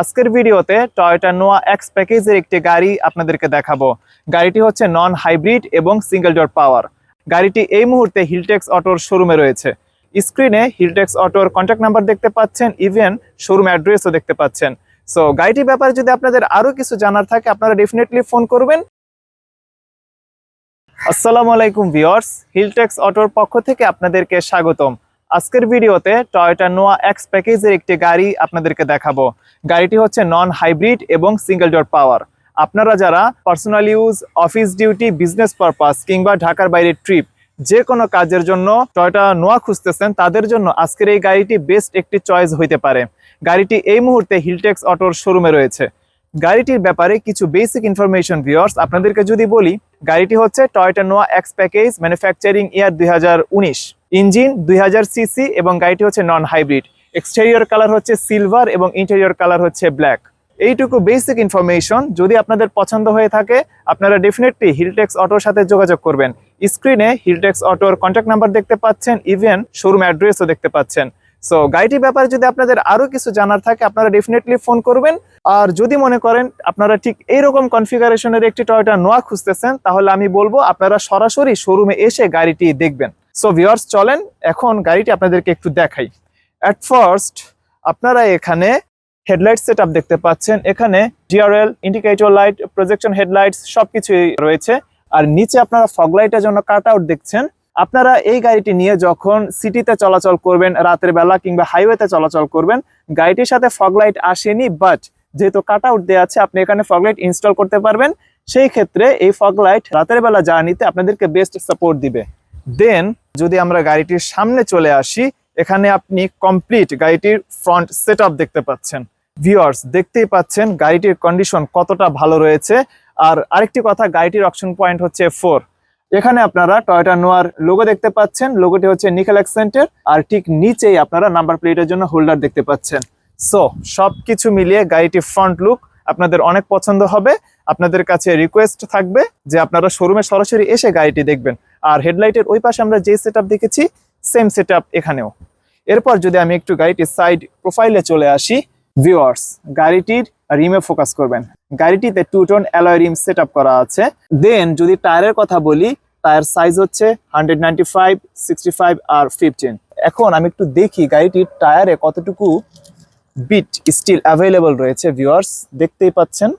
আজকের ভিডিওতে Toyota Noah x প্যাকেজের একটি গাড়ি আপনাদেরকে দেখাবো। গাড়িটি হচ্ছে নন হাইব্রিড এবং সিঙ্গেল ডোর পাওয়ার। গাড়িটি এই মুহূর্তে হিলটেক্স অটোর শোরুমে রয়েছে। স্ক্রিনে হিলটেক্স অটোর কন্ট্যাক্ট নাম্বার দেখতে পাচ্ছেন ইভেন শোরুম অ্যাড্রেসও দেখতে পাচ্ছেন। সো গাড়িটির ব্যাপারে যদি আপনাদের আরও কিছু জানার থাকে, আপনারা ডেফিনেটলি ফোন করবেন। আসসালামু আলাইকুম ভিউয়ার্স হিলটেক্স অটোর পক্ষ থেকে আপনাদেরকে স্বাগতম। আজকের ভিডিওতে টয়োটা নোয়া এক্স প্যাকেজের একটি গাড়ি আপনাদেরকে দেখাবো। গাড়িটি হচ্ছে নন হাইব্রিড এবং সিঙ্গেল ডোর পাওয়ার আপনারা যারা personal use office duty business purpose কিংবা ঢাকার বাইরে ট্রিপ যে কোনো কাজের জন্য টয়টা নোয়া খুঁজতেছেন, তাদের জন্য আজকের এই গাড়িটি বেস্ট একটি চয়েস হইতে পারে। গাড়িটি এই মুহূর্তে হিলটেক্স অটোর শোরুমে রয়েছে। গাড়িটির ব্যাপারে কিছু বেসিক ইনফরমেশন ভিউয়ার্স আপনাদেরকে যদি বলি, গাড়িটি হচ্ছে Toyota Noah X package manufacturing year দুই হাজার উনিশ। ইঞ্জিন দুই হাজার সিসি এবং গাড়িটি হচ্ছে নন হাইব্রিড। এক্সটেরিয়র কালার হচ্ছে সিলভার এবং ইন্টেরিয়র কালার হচ্ছে ব্ল্যাক এইটুকু বেসিক ইনফরমেশন যদি আপনাদের পছন্দ হয়ে থাকে, আপনারা ডেফিনেটলি হিলটেক্স অটোর সাথে যোগাযোগ করবেন। স্ক্রিনে হিলটেক্স অটোর কন্ট্যাক্ট নাম্বার দেখতে পাচ্ছেন ইভেন শোরুম অ্যাড্রেসও দেখতে পাচ্ছেন। সো গাড়িটির ব্যাপারে যদি আপনাদের আরও কিছু জানার থাকে, আপনারা ডেফিনেটলি ফোন করবেন। আর যদি মনে করেন আপনারা ঠিক এইরকম কনফিগারেশনের একটি টয়টা নোয়া খুঁজতেছেন, তাহলে আমি বলব আপনারা সরাসরি শোরুমে এসে গাড়িটি দেখবেন। সো ভিউয়ার্স চলেন, এখন গাড়িটি আপনাদেরকে একটু দেখাই। অ্যাট ফার্স্ট আপনারা এখানে হেডলাইট সেট দেখতে পাচ্ছেন। এখানে DRL indicator light projection headlights সবকিছুই রয়েছে। আর নিচে আপনারা ফগ লাইটের জন্য কাট আউট দেখছেন। আপনারা এই গাড়িটি নিয়ে যখন সিটিতে চলাচল করবেন, রাতের বেলা কিংবা হাইওয়েতে চলাচল করবেন, গাড়িটির সাথে ফগ লাইট আসেনি বাট যেহেতু কাট আউট দেওয়া আছে, আপনি এখানে ফগ লাইট ইনস্টল করতে পারবেন। সেই ক্ষেত্রে এই ফগ লাইট রাতের বেলা জার্নিতে আপনাদেরকে বেস্ট সাপোর্ট দিবে। দেন যদি আমরা গাড়িটির সামনে চলে আসি, এখানে আপনি কমপ্লিট গাড়িটির ফ্রন্ট সেট দেখতে পাচ্ছেন। ভিউয়ার্স দেখতেই পাচ্ছেন গাড়িটির কন্ডিশন কতটা ভালো রয়েছে। আর আরেকটি কথা, গাড়িটির অপশন পয়েন্ট হচ্ছে ফোর এখানে আপনারা টয়টা নোয়ার লোগো দেখতে পাচ্ছেন। লোগোটি হচ্ছে নিকেল অ্যাক্সেন্টের আর ঠিক নিচেই আপনারা নাম্বার প্লেটের জন্য হোল্ডার দেখতে পাচ্ছেন। সো সবকিছু মিলিয়ে গাড়িটির ফ্রন্ট লুক আপনাদের অনেক পছন্দ হবে। আপনাদের কাছে রিকোয়েস্ট থাকবে যে আপনারা শোরুমে সরাসরি এসে গাড়িটি দেখবেন। আর হেডলাইটের ওই পাশে আমরা যে সেট দেখেছি সেম সেট এখানেও। এরপর যদি আমি একটু গাড়িটির সাইড প্রোফাইলে চলে আসি ভিউয়ার্স গাড়িটির রিমে ফোকাস করবেন। গাড়িটিতে two tone alloy rim set করা আছে। দেন যদি টায়ারের কথা বলি টায়ার সাইজ হচ্ছে hundred ninety five sixty five আর ফিফটিন এখন আমি একটু দেখি গাড়িটির টায়ারে কতটুকু বিট স্টিল অ্যাভেলেবল রয়েছে ভিউয়ার্স দেখতেই পাচ্ছেন।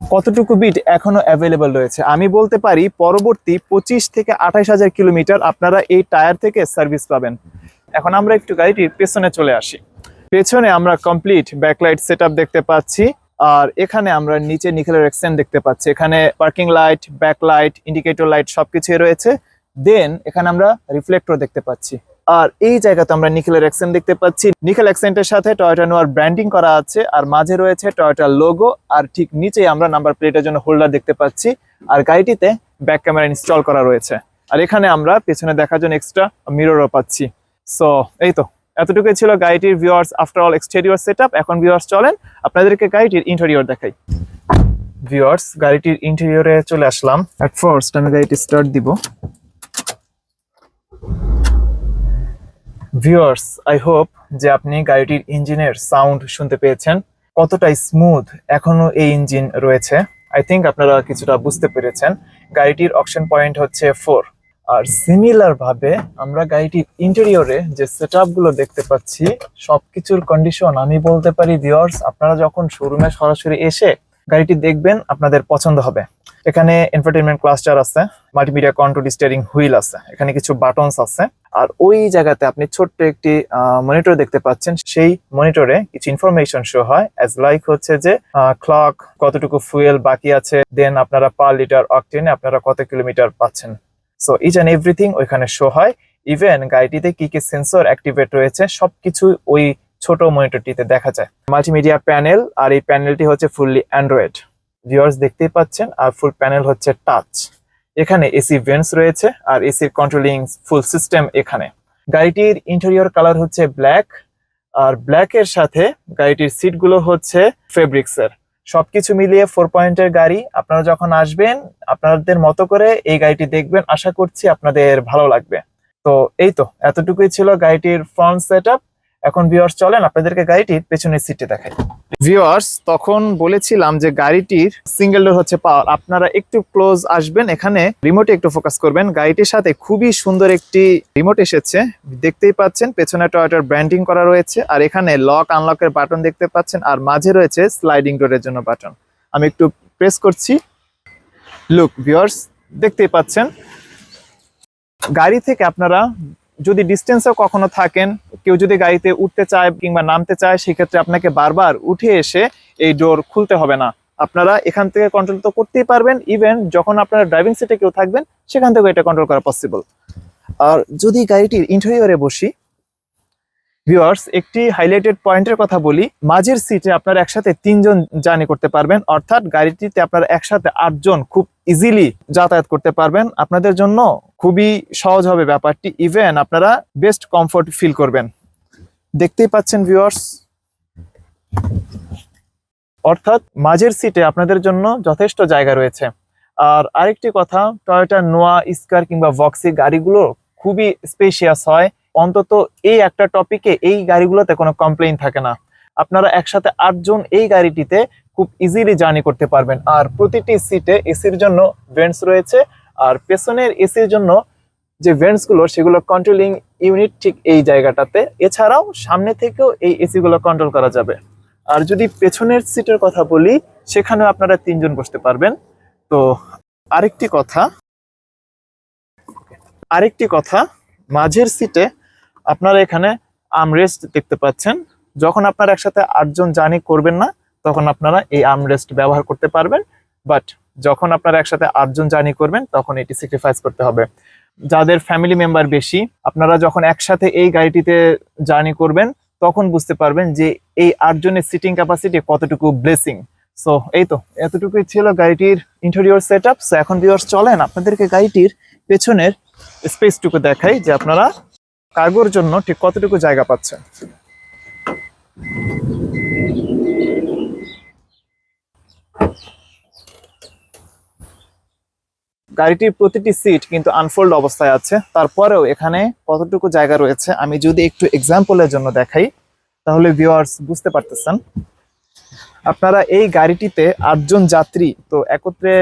কতটুকু বিট এখনও অ্যাভেলেবল রয়েছে? আমি বলতে পারি পরবর্তী পঁচিশ থেকে আঠাশ হাজার কিলোমিটার আপনারা এই টায়ার থেকে সার্ভিস পাবেন। এখন আমরা একটু গাড়িটির পেছনে চলে আসি। পেছনে আমরা কমপ্লিট ব্যাকলাইট সেট দেখতে পাচ্ছি, আর এখানে আমরা নিচে নিকেলের এক্সেন্ট দেখতে পাচ্ছি। এখানে parking light backlight indicator light সবকিছুই রয়েছে। দেন এখানে আমরা রিফ্লেক্টর দেখতে পাচ্ছি। আর এই জায়গাতে আমরা নিকেলের অ্যাক্সেন্ট দেখতে পাচ্ছি। নিকেল অ্যাক্সেন্টের সাথে টয়োটা নোয়ার ব্র্যান্ডিং করা আছে, আর মাঝে রয়েছে টয়োটার লোগো আর ঠিক নিচে আমরা নাম্বার প্লেটের জন্য হোল্ডার দেখতে পাচ্ছি, আর গাড়িটিতে ব্যাক ক্যামেরা ইনস্টল করা রয়েছে। আর এখানে আমরা পেছনে দেখার জন্য এক্সট্রা মিররও পাচ্ছি। সো এই তো, এতটুকুই ছিল গাড়িটির viewers after all exterior set এখন ভিউয়ার্স চলেন, আপনাদেরকে গাড়িটির ইন্টেরিয়র দেখাই। ভিউয়ার্স গাড়িটির ইন্টেরিয়রে চলে আসলাম। অ্যাট ফার্স্ট আমি গাড়িটি স্টার্ট দিব। ভিউয়ার্স আই হোপ যে আপনি গাড়িটির ইঞ্জিনের সাউন্ড শুনতে পেয়েছেন। কতটা স্মুথ এখনও এই ইঞ্জিন রয়েছে। আই থিঙ্ক আপনারা কিছুটা বুঝতে পেরেছেন। গাড়িটির অপশন পয়েন্ট হচ্ছে ফোর আর সিমিলার ভাবে আমরা গাড়িটির ইন্টেরিয়রে যে সেটগুলো দেখতে পাচ্ছি সব কিছুর কন্ডিশন আমি বলতে পারি ভিউয়ার্স আপনারা যখন শোরুমে সরাসরি এসে গাড়িটি দেখবেন, আপনাদের পছন্দ হবে। এখানে এন্টারটেনমেন্ট ক্লাস্টার আছে মাল্টিমিডিয়া কন্ট্রোল স্টিয়ারিং হুইল আছে, এখানে কিছু বাটনস আছে। আর ওই জায়গাতে আপনি ছোট্ট একটি মনিটর দেখতে পাচ্ছেন। সেই মনিটরে কিছু ইনফরমেশন শো হয় অ্যাজ লাইক হচ্ছে যে ক্লক কতটুকু ফুয়েল বাকি আছে দেন আপনারা পার লিটার অকটেনে আপনারা কত কিলোমিটার পাচ্ছেন। সো ইচ অ্যান্ড এভরিথিং ওইখানে শো হয়। ইভেন গাড়িটিতে কি কি সেন্সর অ্যাক্টিভেট রয়েছে, সবকিছু ওই ছোট মনিটরটিতে দেখা যায়। মাল্টিমিডিয়া প্যানেল আর এই প্যানেলটি হচ্ছে ফুললি অ্যান্ড্রয়েড ভিউয়ার্স দেখতেই পাচ্ছেন, আর ফুল প্যানেল হচ্ছে টাচ এখানে এসি ভেন্টস রয়েছে আর এসির কন্ট্রোলিং ফুল সিস্টেম এখানে। গাড়িটির ইন্টেরিয়র কালার হচ্ছে ব্ল্যাক আর ব্ল্যাক এর সাথে গাড়িটির সিটগুলো হচ্ছে ফেব্রিক্সের সবকিছু মিলিয়ে ফোর পয়েন্টের গাড়ি। আপনারা যখন আসবেন, আপনাদের মতো করে এই গাড়িটি দেখবেন। আশা করছি আপনাদের ভালো লাগবে। তো এই তো, এতটুকুই ছিল গাড়িটির ফ্রন্ট সেট এখন ভিওয়ার্স চলেন, আপনাদেরকে গাড়িটির পেছনের সিটে দেখাই। ভিউয়ার্স তখন বলেছিলাম যে গাড়িটির সিঙ্গেল ডোর হচ্ছে পাওয়ার আপনারা একটু ক্লোজ আসবেন, এখানে রিমোটে একটু ফোকাস করবেন। গাড়িটির সাথে খুবই সুন্দর একটি রিমোট এসেছে। দেখতেই পাচ্ছেন, পেছনে টয়োটার ব্র্যান্ডিং করা রয়েছে, আর এখানে লক আনলকের বাটন দেখতে পাচ্ছেন, আর মাঝে রয়েছে স্লাইডিং ডোরের জন্য বাটন আমি একটু প্রেস করছি। লুক ভিওয়ার্স দেখতেই পাচ্ছেন। গাড়ি থেকে আপনারা যদি ডিস্টেন্সেও কখনো থাকেন, কেউ যদি গাড়িতে উঠতে চায় কিংবা নামতে চায়, সেক্ষেত্রে আপনাকে বারবার উঠে এসে এই ডোর খুলতে হবে না। আপনারা এখান থেকে কন্ট্রোল তো করতেই পারবেন ইভেন যখন আপনারা ড্রাইভিং সিটে কেউ থাকবেন, সেখান থেকে এটা কন্ট্রোল করা পসিবল আর যদি গাড়িটির ইন্টেরিয়রে বসি ভিউয়ার্স একটি হাইলাইটেড পয়েন্টের কথা বলি। মাঝের সিটে আপনারা একসাথে তিনজন জার্নি করতে পারবেন। অর্থাৎ গাড়িটিতে আপনারা একসাথে আটজন খুব ইজিলি যাতায়াত করতে পারবেন। আপনাদের জন্য খুবই সহজ হবে ব্যাপারটি। ইভেন আপনারা বেস্ট কমফোর্ট ফিল করবেন। দেখতেই পাচ্ছেন ভিউয়ার্স অর্থাৎ মাঝের সিটে আপনাদের জন্য যথেষ্ট জায়গা রয়েছে। আর আরেকটি কথা টয়োটা নোয়া স্কার কিংবা ভক্সি গাড়িগুলো খুবই স্পেশিয়াস হয়। অন্তত এই একটা টপিকে এই গাড়িগুলোতে কোনো কমপ্লেইন থাকে না। আপনারা একসাথে আটজন এই গাড়িটিতে খুব ইজিলি জার্নি করতে পারবেন। আর প্রতিটি সিটে এসির জন্য ভেন্টস রয়েছে। আর পেছনের এসির জন্য যে ভেন্টসগুলো সেগুলো কন্ট্রোলিং ইউনিট ঠিক এই জায়গাটাতে। এছাড়াও সামনে থেকেও এই এসিগুলো কন্ট্রোল করা যাবে। আর যদি পেছনের সিটের কথা বলি, সেখানেও আপনারা তিনজন বসতে পারবেন। তো আরেকটি কথা আরেকটি কথা, মাঝের সিটে আপনারা এখানে আমরেস্ট দেখতে পাচ্ছেন। যখন আপনারা একসাথে আটজন জার্নি করবেন না, তখন আপনারা এই আমরেস্ট ব্যবহার করতে পারবেন। বাট যখন আপনারা একসাথে আটজন জার্নি করবেন, তখন এটি স্যাক্রিফাইস করতে হবে। যাদের ফ্যামিলি মেম্বার বেশি, আপনারা যখন একসাথে এই গাড়িটিতে জার্নি করবেন, তখন বুঝতে পারবেন যে এই আটজনের সিটিং ক্যাপাসিটি কতটুকু ব্লেসিং সো এই তো, এতটুকুই ছিল গাড়িটির ইন্টেরিয়র সেট আপ এখন ভিউয়ার্স চলেন আপনাদেরকে গাড়িটির পেছনের স্পেসটুকু দেখাই, যে আপনারা কার্গোর জন্য ঠিক কতটুকু জায়গা পাচ্ছেন? গাড়িটির প্রতিটি সিট কিন্তু আনফোল্ড অবস্থায় আছে। তারপরেও এখানে কতটুকু জায়গা রয়েছে, আমি যদি একটু এক্সাম্পলের জন্য দেখাই, তাহলে ভিউয়ার্স বুঝতে পারতেছেন। আপনারা এই গাড়িটিতে আটজন যাত্রী তো একত্রে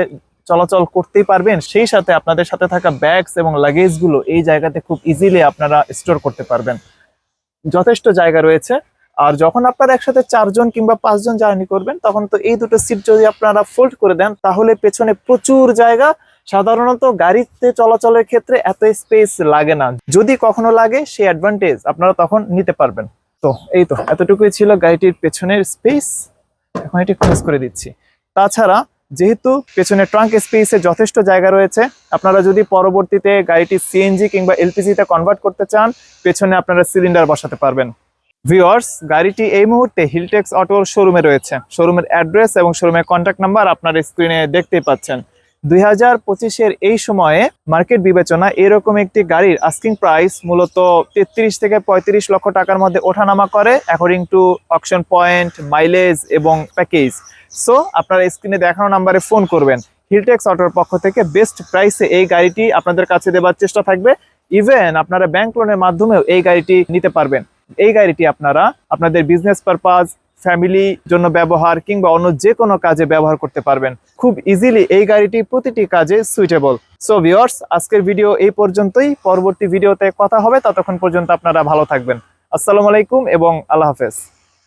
চলাচল করতেই পারবেন। সেই সাথে আপনাদের সাথে থাকা ব্যাগস এবং লাগেজগুলো এই জায়গাতে খুব ইজিলি আপনারা স্টোর করতে পারবেন। যথেষ্ট জায়গা রয়েছে। আর যখন আপনারা একসাথে চারজন কিংবা পাঁচজন জার্নি করবেন, তখন তো এই দুটো সিট যদি আপনারা ফোল্ড করে দেন, তাহলে পেছনে প্রচুর জায়গা। সাধারণত গাড়িতে চলাচলের ক্ষেত্রে এত স্পেস লাগে না। যদি কখনো লাগে, সেই অ্যাডভান্টেজ আপনারা তখন নিতে পারবেন। তো এই তো, এতটুকুই ছিল গাড়িটির পেছনের স্পেস এখন এটি ক্লোজ করে দিচ্ছি। তাছাড়া যেহেতু পেছনে ট্রাঙ্ক স্পেসে যথেষ্ট জায়গা রয়েছে, আপনারা যদি পরবর্তীতে গাড়িটি সিএনজি কিংবা এলপিজিতে কনভার্ট করতে চান, পেছনে আপনারা সিলিন্ডার বসাতে পারবেন। ভিওয়ার্স গাড়িটি এই মুহূর্তে হিলটেক্স অটোর শোরুমে রয়েছে। শোরুমের অ্যাড্রেস এবং শোরুমের কন্ট্যাক্ট নাম্বার আপনার স্ক্রিনে দেখতেই পাচ্ছেন। দুই হাজার পঁচিশের এই সময়ে মার্কেট বিবেচনা এরকম একটি গাড়ির আস্কিং প্রাইস মূলত তেত্রিশ থেকে পঁয়ত্রিশ লক্ষ টাকার মধ্যে ওঠানামা করে according to auction point mileage এবং প্যাকেজ সো আপনারা স্ক্রিনে দেখানো নাম্বারে ফোন করবেন। হিলটেক্স অটোর পক্ষ থেকে বেস্ট প্রাইসে এই গাড়িটি আপনাদের কাছে দেওয়ার চেষ্টা থাকবে। ইভেন আপনারা ব্যাংক লোনের মাধ্যমেও এই গাড়িটি নিতে পারবেন। এই গাড়িটি আপনারা আপনাদের বিজনেস পারপাস ফ্যামিলি জন্য ব্যবহার কিংবা অন্য যে কোনো কাজে ব্যবহার করতে পারবেন। খুব ইজিলি এই গাড়িটি প্রতিটি কাজে সুইটেবল সো ভিওর্স আজকের ভিডিও এই পর্যন্তই। পরবর্তী ভিডিওতে কথা হবে। ততক্ষণ পর্যন্ত আপনারা ভালো থাকবেন। আসসালামু আলাইকুম এবং আল্লাহ হাফেজ।